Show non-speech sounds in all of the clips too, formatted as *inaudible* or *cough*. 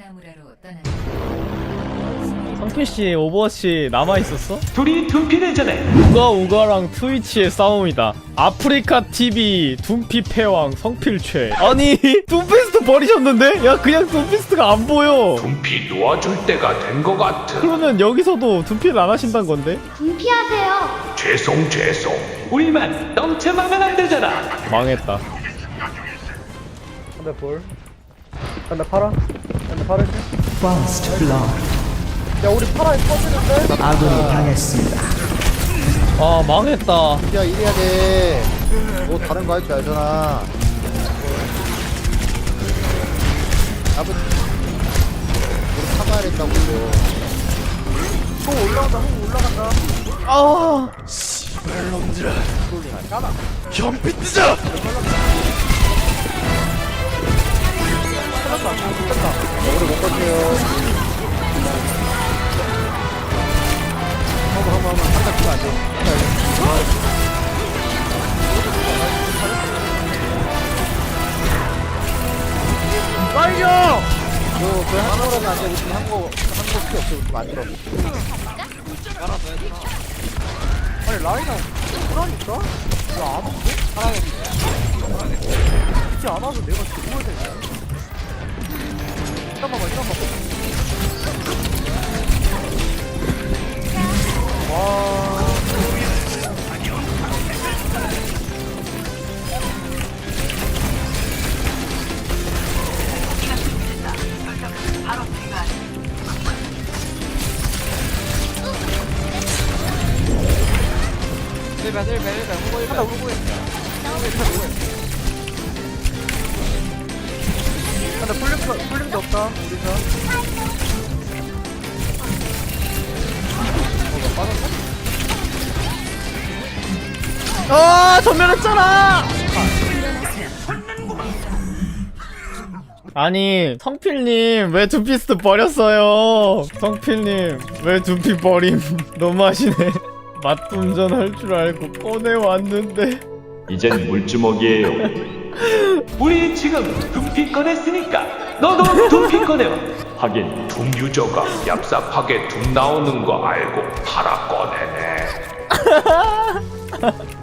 하나무라로 떠납니다. 성필씨 오버워치 남아있었어? 둘이 둔피대전에 우가 우가랑 트위치의 싸움이다 아프리카 TV 둠피 패왕 성필 최 아니 *laughs* 둠피스트 버리셨는데? 야 그냥 둠피스트가 안 보여 둔피 놓아줄 때가 된 것 같아 그러면 여기서도 둠피를 안 하신다는 건데? 분피하세요. 죄송 죄송 우리만 넘쳐나면 안 되잖아 망했다 한대 볼. 한대 팔아. 팔아. First blood. 야 우리 파라에 터지는데? 아군이 당했습니다. 아 망했다 야 이래야 돼. 뭐 다른 거 할 줄 알잖아. 아버 우리 파가야 된다고 이거. 또 올라간다. 또 올라간다. 아 우리 못 버텨요. 한번 한번 한번 한대 치면 안! 그, 그. 아니, 그러니까? 않아서 내가 죽어야? 잠 하나 울고 있어. 근데 풀림도, 풀림도 없다, 우리가. 어, 나 빠졌나? 아 전멸했잖아 아니 성필님 왜 둠피스트 버렸어요? 성필님 왜 둠피 버림? *laughs* 너무하시네 맛분전 할 줄 알고 꺼내왔는데. 이젠 물주먹이에요. *laughs* 우리 지금 둔피 꺼냈으니까 너도 둔피 꺼내와. *laughs* 하긴 둠 유저가 얍삽하게 둠 나오는 거 알고 팔아 꺼내네. *laughs*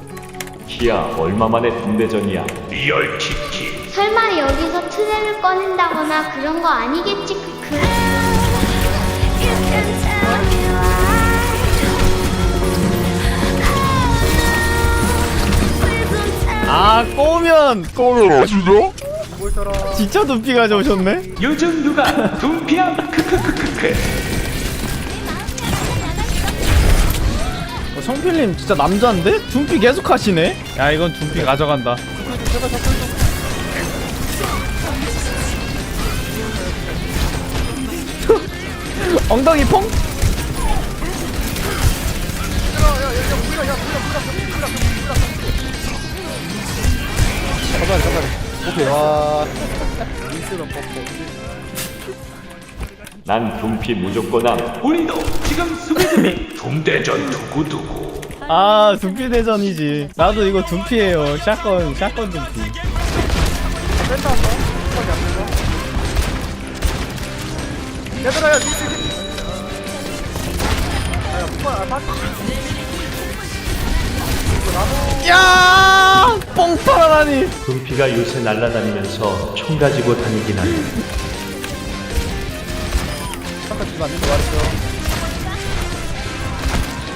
키야 얼마 만에 둠대전이야? 리얼 키키. 설마 여기서 트레를 꺼낸다거나 그런 거 아니겠지? 그. 아 꼬면. 꼬면 진짜 둠피 가져오셨네? 요즘 누가 둔피함? 크크크크크. 어, 성필님 진짜 남자인데? 둠피 계속 하시네? 야 이건 둠피 가져간다. *laughs* 엉덩이 퐁? 잠깐만, 잠깐만. 오케이. 와. 인스런 pompo. 난 둔피 무조건 함 우리도 지금 수비수비 둠대전 두구두구 아 둠피 대전이지 나도 이거 둠피에요 샷건 샷건 둠피 뺀다, 한 번. 끝까지 안 된다. 얘들아, 야, 니스. 야, 폭발, 아, 다야 뽕파라니 둔피가 요새 날아다니면서 총 가지고 다니긴 한데 잠깐 뛰면 안 된다 말했어.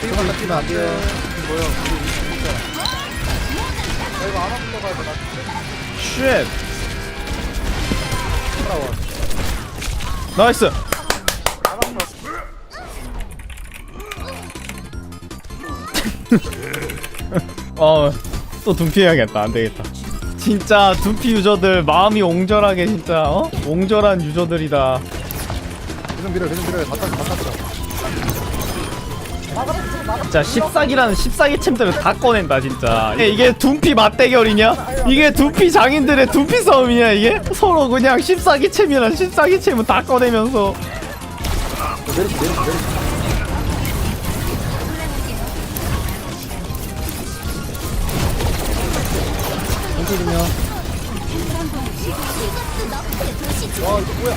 잠깐 뛰면 안 돼. 뭐야. 야, 이거 안 하면 가야 돼, 나. 쉣 살아와. 나이스 어 또 둠피 해야겠다 안 되겠다 진짜 둠피 유저들 마음이 옹졸하게 진짜 어? 옹졸한 유저들이다 계속 밀어, 계속 밀어. 다 땄어. 진짜 십사기라는 십사기 챔들을 다 꺼낸다 진짜 이게, 이게 둠피 맞대결이냐? 이게 둠피 장인들의 둠피 싸움이냐 이게? 서로 그냥 십사기 챔이랑 십사기 챔을 다 꺼내면서 내리시, 내리시, 내리시. 왼쪽이면. 와 이거 뭐야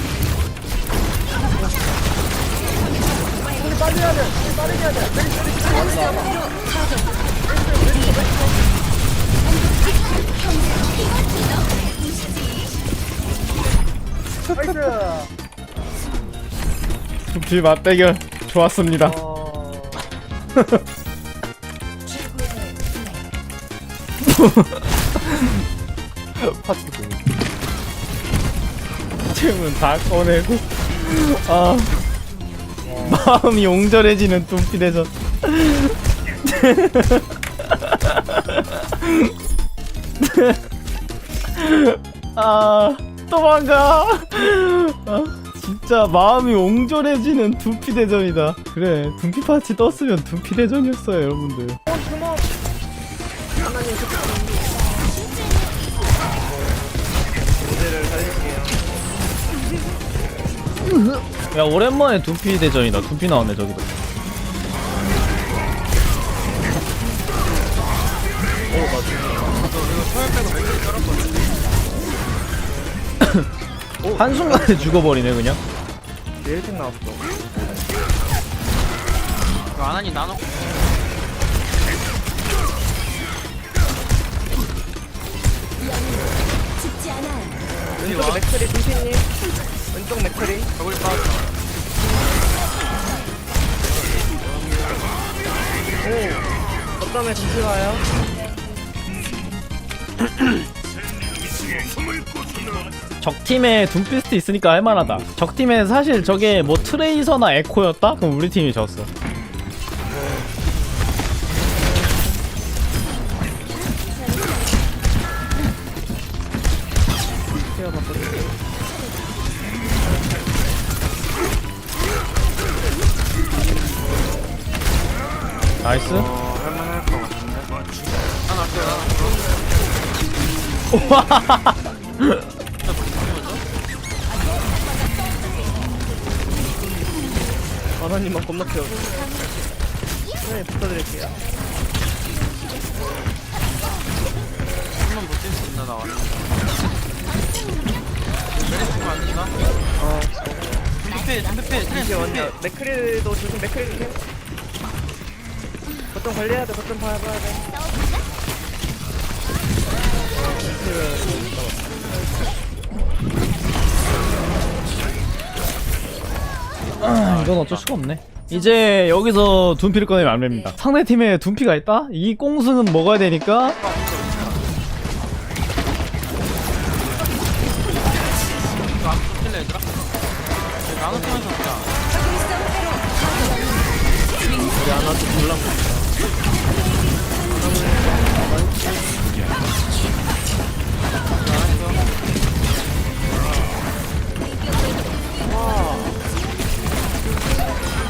빨리 해야 돼 빨리 해야 돼 메리 메리 빨리 나이스 둠피 맞대결 좋았습니다. 어... *laughs* *laughs* 파티 공 템은 다 꺼내고. 아. 마음이 옹졸해지는 둠피 대전. *laughs* 아 도망가. 아, 진짜 마음이 옹졸해지는 둠피 대전이다. 그래 둠피 파티 떴으면 둠피 대전이었어요 여러분들 야 오랜만에 둠피 대전이다. 둠피 나왔네 저기도. 한순간에 죽어버리네 그냥. 내일 생 나왔어. 이거 안하니 나눠? 왼쪽 맥크리 둠피님 왼쪽 맥크리 저걸 빠졌어 오 어떤 둠피 와요? 적팀에 둠피스트 있으니까 할만하다 적팀에 사실 저게 뭐 트레이서나 에코였다? 그럼 우리 팀이 졌어 나이스. 어 할만할 것 같은데 하나 할게요 만화님만 겁나 키워 네 부탁드릴게요. 한번 못뛸 수 있나 나와 메리스가 안 되나? 어. 준비필 준비필 이게 완전 맥크리도 조심 맥크리 조심 거점 관리해야 돼 거점 봐야 봐야 돼 아, 이건 어쩔 수가 없네. 이제 여기서 둔피를 꺼내면 안 됩니다. 상대 팀에 둔피가 있다? 이 꽁승은 먹어야 되니까? 나눠 뛰면서 우리 하나 좀 놀라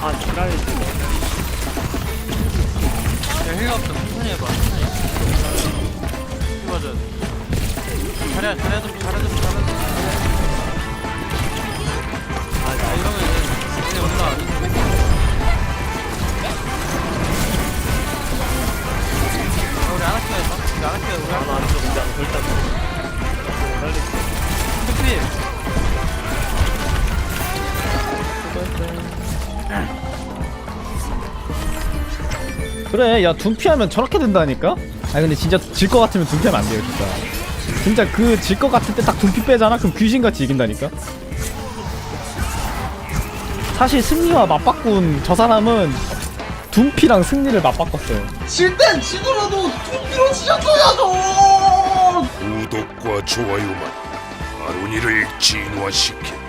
아 지랄 야 힐러 없어 천천히 해봐 천천히 맞아 잘해 잘해 좀 잘해 좀 잘해 좀 아, 이러면 아나키가 우리 하나 안 줘, 이제 안 절대 빨리 아나키 그래 야 둔피하면 저렇게 된다니까? 아니 근데 진짜 질 것 같으면 둔피하면 안 돼요 진짜 진짜 그 질 것 같을 때 딱 둔피 빼잖아? 그럼 귀신같이 이긴다니까? 사실 승리와 맞바꾼 저 사람은 둔피랑 승리를 맞바꿨어요 질땐 지더라도 두피로 지셨어야죠. 구독과 좋아요만 아로니를 진화시킨다.